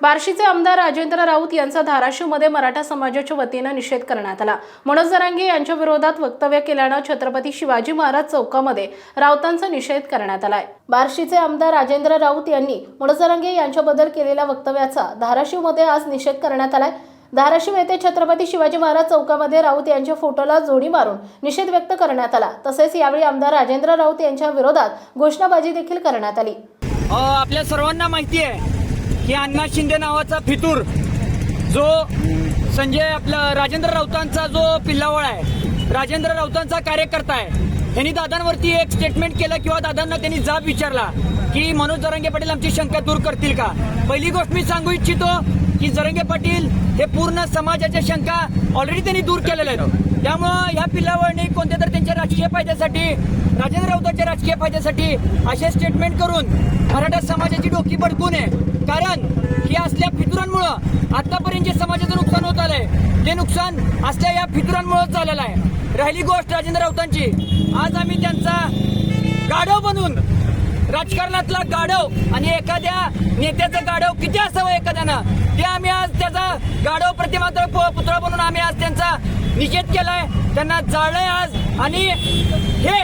बार्शीचे आमदार राजेंद्र राऊत यांचा धाराशिवमध्ये मराठा समाजाच्या वतीनं निषेध करण्यात आला. मनोज जरांगे यांच्या विरोधात वक्तव्य केल्यानं छत्रपती शिवाजी महाराज चौकामध्ये राऊतांचा निषेध करण्यात आलाय. बार्शीचे आमदार राजेंद्र राऊत यांनी मनोज जरांगे यांच्याबद्दल केलेल्या वक्तव्याचा धाराशिवमध्ये आज निषेध करण्यात आलाय. धाराशिव येथे छत्रपती शिवाजी महाराज चौकामध्ये राऊत यांच्या फोटोला जोडी मारून निषेध व्यक्त करण्यात आला. तसेच यावेळी आमदार राजेंद्र राऊत यांच्या विरोधात घोषणाबाजी देखील करण्यात आली. आपल्या सर्वांना माहिती आहे की अण्णा शिंदे नावाचा फितूर जो संजय आपला राजेंद्र राऊतांचा जो पिल्लावळ आहे राजेंद्र राऊतांचा कार्यकर्ता आहे त्यांनी दादांवरती एक स्टेटमेंट केलं किंवा दादांना त्यांनी जाब विचारला की मनोज जरंगे पाटील आमची शंका दूर करतील का? पहिली गोष्ट मी सांगू इच्छितो की जरंगे पाटील हे पूर्ण समाजाच्या शंका ऑलरेडी त्यांनी दूर केलेल्या आहेत. त्यामुळं ह्या पिल्लावळने कोणत्या तर त्यांच्या राजकीय फायद्यासाठी राजेंद्र राऊतांच्या राजकीय फायद्यासाठी असे स्टेटमेंट करून मराठा समाजाची डोकी भडकू नये. कारण आतापर्यंत जे समाजाचं नुकसान होत आलंय ते नुकसान असल्या या फितुरांमुळेच झालेलं आहे. राहिली गोष्ट राजेंद्र राऊतांची. आज आम्ही त्यांचा गाढव बनून राजकारणातला गाढव आणि एखाद्या नेत्याचं गाढव किती असावं एखाद्यानं ते आम्ही आज त्याचा गाढव प्रतिमात्र पुतळा बनून आम्ही आज त्यांचा निषेध केलाय त्यांना जाळलंय आज. आणि हे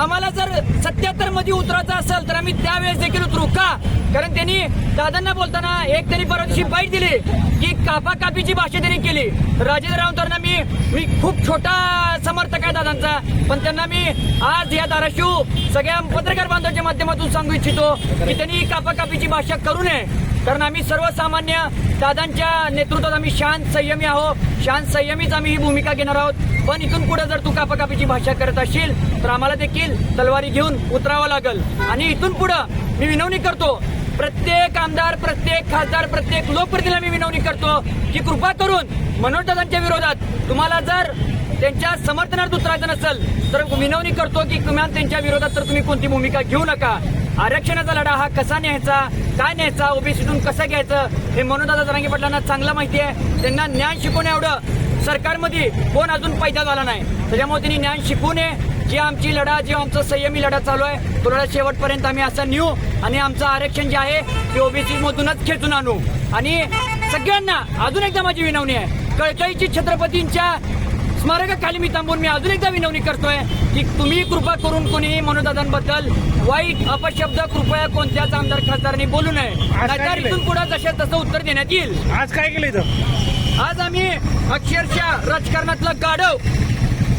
आम्हाला जर सत्याहत्तरमध्ये उतरायचं असेल तर आम्ही त्यावेळेस देखील उतरू. का? कारण त्यांनी दादांना बोलताना एक त्यांनी परवा दिवशी बाईट दिली की कापा कापीची भाषा त्यांनी केली. राजेंद्र राऊतांना मी मी खूप छोटा समर्थक आहे दादांचा पण त्यांना मी आज या धाराशिव सगळ्या पत्रकार बांधवांच्या माध्यमातून सांगू इच्छितो की त्यांनी कापा कापीची भाषा करू नये. कारण आम्ही सर्वसामान्य दादांच्या नेतृत्वात आम्ही शांत संयमी आहोत. शांत संयमीच आम्ही ही भूमिका घेणार आहोत. पण इथून पुढे जर तू कापाकापीची भाषा करत असशील तर आम्हाला देखील तलवारी घेऊन उतरावं लागल. आणि इथून पुढं मी विनवणी करतो प्रत्येक आमदार प्रत्येक खासदार प्रत्येक लोकप्रतिनिधीला मी विनवणी करतो की कृपा करून मनोज दादांच्या विरोधात तुम्हाला जर त्यांच्या समर्थनार्थ उतरायचं नसेल तर विनवणी करतो की किमान त्यांच्या विरोधात तर तुम्ही कोणती भूमिका घेऊ नका. आरक्षणाचा लढा हा कसा न्यायचा काय न्यायचा ओबीसीतून कसं घ्यायचं हे मनोदादा जरांगे पाटलांना चांगलं माहिती आहे त्यांना ज्ञान शिकवण्या एवढं सरकारमध्ये कोण अजून पैदा झाला नाही. त्याच्यामुळे त्यांनी ज्ञान शिकू नये जी आमची लढा जी आमचा संयमी लढा चालू आहे तो लढा शेवटपर्यंत आम्ही असा नेऊ आणि आमचं आरक्षण जे आहे ते ओबीसी मधूनच खेचून आणू. आणि सगळ्यांना अजून एकदा माझी विनवणी आहे. कळकळीची छत्रपतींच्या स्मारकाखाली मी थांबून मी अजून एकदा विनवणी करतोय की तुम्ही कृपा करून कोणीही मनोदादांबद्दल वाईट अपशब्द कृपया कोणत्याच आमदार खासदारांनी बोलू नये. नाहीतर? इथून पुढे जशा तसं उत्तर देण्यात येईल. आज काय केलं इथं? आज आम्ही अक्षरशः राजकारणातलं गाढव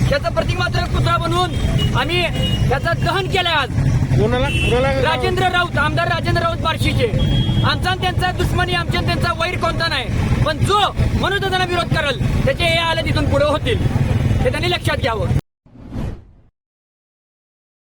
त्याचं प्रतिमात्र पुतळा बनवून आम्ही त्याचं दहन केलंय आज. कोणाला कोणाला राजेंद्र राऊत आमदार राजेंद्र राऊत बार्शीचे. आमचा त्यांचा दुश्मनी आमच्या त्यांचा वैर कोणता नाही. पण जो मनोदादांना विरोध करेल त्याचे हे आले तिथून पुढे होतील. हे त्यांनी लक्षात घ्यावं.